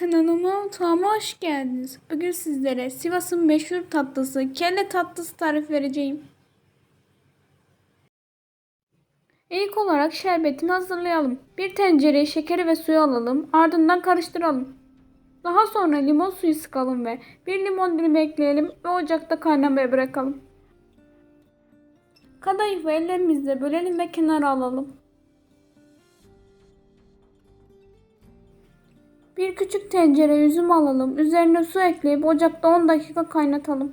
Kanalıma mutfağıma hoş geldiniz. Bugün sizlere Sivas'ın meşhur tatlısı kelle tatlısı tarif vereceğim. İlk olarak şerbetini hazırlayalım. Bir tencereye şekeri ve suyu alalım. Ardından karıştıralım. Daha sonra limon suyu sıkalım ve bir limon dilimi ekleyelim ve ocakta kaynamaya bırakalım. Kadayıfı ellerimizle bölelim ve kenara alalım. Bir küçük tencere üzüm alalım. Üzerine su ekleyip ocakta 10 dakika kaynatalım.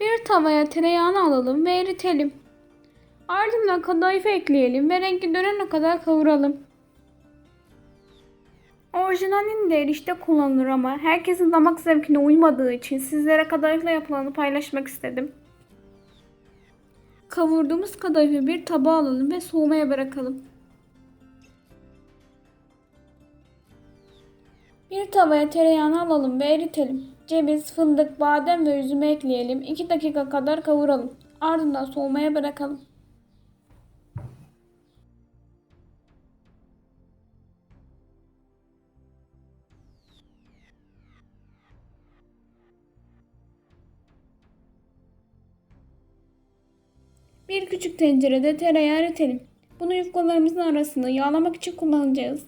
Bir tavaya tereyağını alalım ve eritelim. Ardından kadayıfı ekleyelim ve rengi dönene kadar kavuralım. Orijinalini de erişte kullanılır ama herkesin damak zevkine uymadığı için sizlere kadayıfla yapılanı paylaşmak istedim. Kavurduğumuz kadayıfı bir tabağa alalım ve soğumaya bırakalım. Bir tavaya tereyağını alalım ve eritelim. Ceviz, fındık, badem ve üzümü ekleyelim. 2 dakika kadar kavuralım. Ardından soğumaya bırakalım. Bir küçük tencerede tereyağı eritelim. Bunu yufkalarımızın arasında yağlamak için kullanacağız.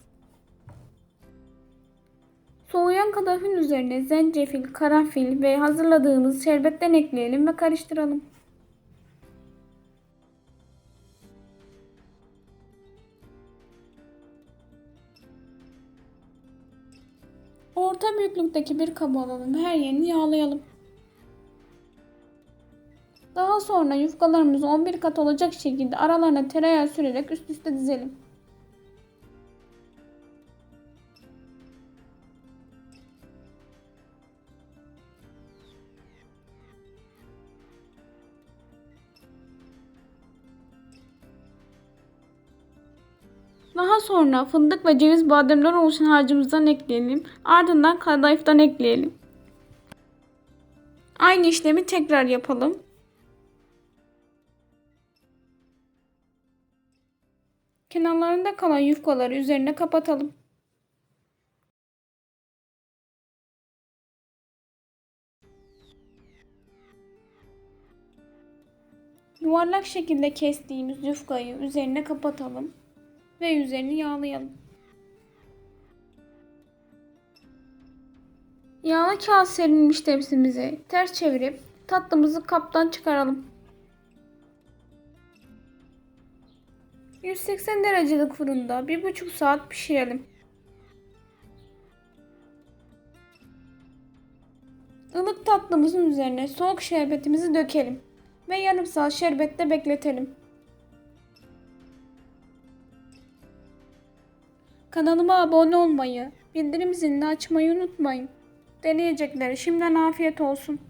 Soğuyan kadayıfın üzerine zencefil, karanfil ve hazırladığımız şerbetten ekleyelim ve karıştıralım. Orta büyüklükteki bir kaba alalım her yerini yağlayalım. Daha sonra yufkalarımızı 11 kat olacak şekilde aralarına tereyağı sürerek üst üste dizelim. Daha sonra fındık ve ceviz bademden oluşan harcımızdan ekleyelim. Ardından kadayıftan ekleyelim. Aynı işlemi tekrar yapalım. Kenarlarında kalan yufkaları üzerine kapatalım. Yuvarlak şekilde kestiğimiz yufkayı üzerine kapatalım ve üzerini yağlayalım. Yağlı kağıt serilmiş tepsimizi ters çevirip tatlımızı kaptan çıkaralım. 180 derecelik fırında 1,5 saat pişirelim. Ilık tatlımızın üzerine soğuk şerbetimizi dökelim ve yarım saat şerbette bekletelim. Kanalıma abone olmayı, bildirim zilini açmayı unutmayın. Deneyecekleri şimdiden afiyet olsun.